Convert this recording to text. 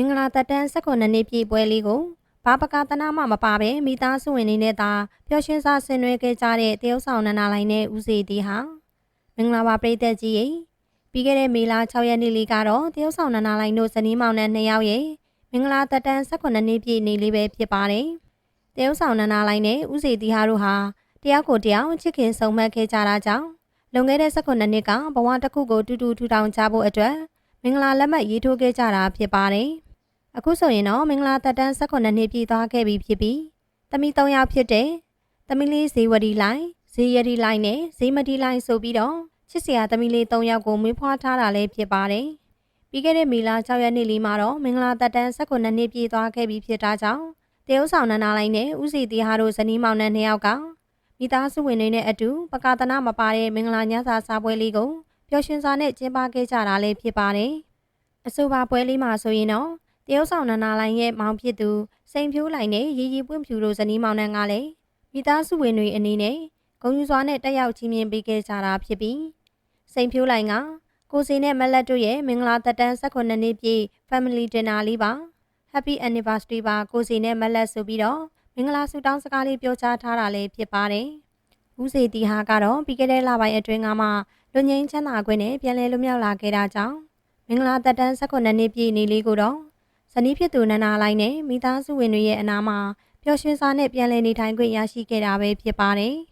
င်္ဂလာသက်တမ်း18နှစ်ပြည့်ပွဲလေးကိုဘာပကာသနာမှမပါဘဲမိသားစုဝင်တွေနဲ့သာပျော်ရွှင်စွာဆင်နွှဲခဲ့ကြတဲ့တရုတ်ဆောင်နန္နာလိုင်းနဲ့ဦးစီတီဟာမင်္ဂလာပါပရိသတ်ကြီးရေပြီးခဲ့တဲ့မေလ6ရက်နေ့လေးကတော့တရုတ်ဆောင်နန္နာလိုင်းတို့ဇနီးမောင်နှံနှစ်ယောက်ရဲ့မင်္ဂလာသက်တမ်း18နှစ်ပြည့်နေ့လေးပဲဖြစ်ပါတယ်တရုတ်ဆောင်နန္နာလိုင်းနဲ့ဦးစီတီဟာတို့ဟာတယောက်ကိုတယောက်ချစ်ခင်ဆုံမှတ်ခဲ့ကြတာကြောင့်လွန်ခဲ့တဲ့18နှစ်ကဘဝတစ်ခုကိုတူတူထူထောင်ကြဖို့အတွက်မင်္ဂလာလက်မှတ်ရေးထိုးခဲ့ကြတာဖြစ်ပါတယ် အခုဆိုရင်တော့မင်္ဂလာတက်တန်း18နှစ်ပြည့်သွားခဲ့ပြီဖြစ်ပြီးတမီ3ယောက်ဖြစ်တဲ့တမီလေးဇေဝဒီလိုင်းဇေယဒီလိုင်းနဲ့ဇေမဒီလိုင်းဆိုပြီးတော့ချစ်စရာတမီလေး3ယောက်ကိုမွေးဖွားထားတာလည်းဖြစ်ပါတယ်။ပြီးခဲ့တဲ့မေလ6ရက်နေ့လေးမှာတော့မင်္ဂလာတက်တန်း18နှစ်ပြည့်သွားခဲ့ပြီဖြစ်တာကြောင့်တရုတ်ဆောင်နန္နာလိုင်းနဲ့ဦးစီတီဟာတို့ဇနီးမောင်နှံ2ယောက်ကမိသားစုဝင်တွေနဲ့အတူပကာသနာမပါတဲ့မင်္ဂလာညစာစားပွဲလေးကိုပျော်ရွှင်စွာနဲ့ကျင်းပခဲ့ကြတာလည်းဖြစ်ပါတယ်။အဆိုပါပွဲလေးမှာဆိုရင်တော့ တရုတ်ဆောင်နန္နာလိုင်းရဲ့မောင်ဖြစ်သူစိန်ဖြိုးလိုင်းနဲ့ရီရီပွင့်ဖြူတို့ဇနီးမောင်နှံကလည်းမိသားစုဝင်တွေအနေနဲ့ဂုဏ်ယူစွာနဲ့တက်ရောက်ချင်းမြင်ပေးခဲ့ကြတာဖြစ်ပြီးစိန်ဖြိုးလိုင်းကကိုစီနဲ့မလက်တို့ရဲ့မင်္ဂလာသက်တမ်း18နှစ်ပြည့် Family Dinner လေးပါ Happy Anniversary ပါကိုစီနဲ့မလက်ဆိုပြီးတော့မင်္ဂလာဆုတောင်းစကားလေးပြောကြားထားတာလည်းဖြစ်ပါတယ်။ဦးစီတီဟာကတော့ပြီးခဲ့တဲ့လပိုင်းအတွင်းကမှလူငင်းချမ်းသာခွင့်နဲ့ပြန်လည်လွတ်မြောက်လာခဲ့တာကြောင့်မင်္ဂလာသက်တမ်း18နှစ်ပြည့်နေ့လေးကိုတော့ ဇနီးဖြစ်သူနန္နာလိုက်နဲ့မိသားစုဝင်တွေရဲ့အနာမှာပျော်ရွှင်စွာနဲ့ပြန်လည်နေထိုင်ခွင့်ရရှိခဲ့တာပဲဖြစ်ပါတယ်။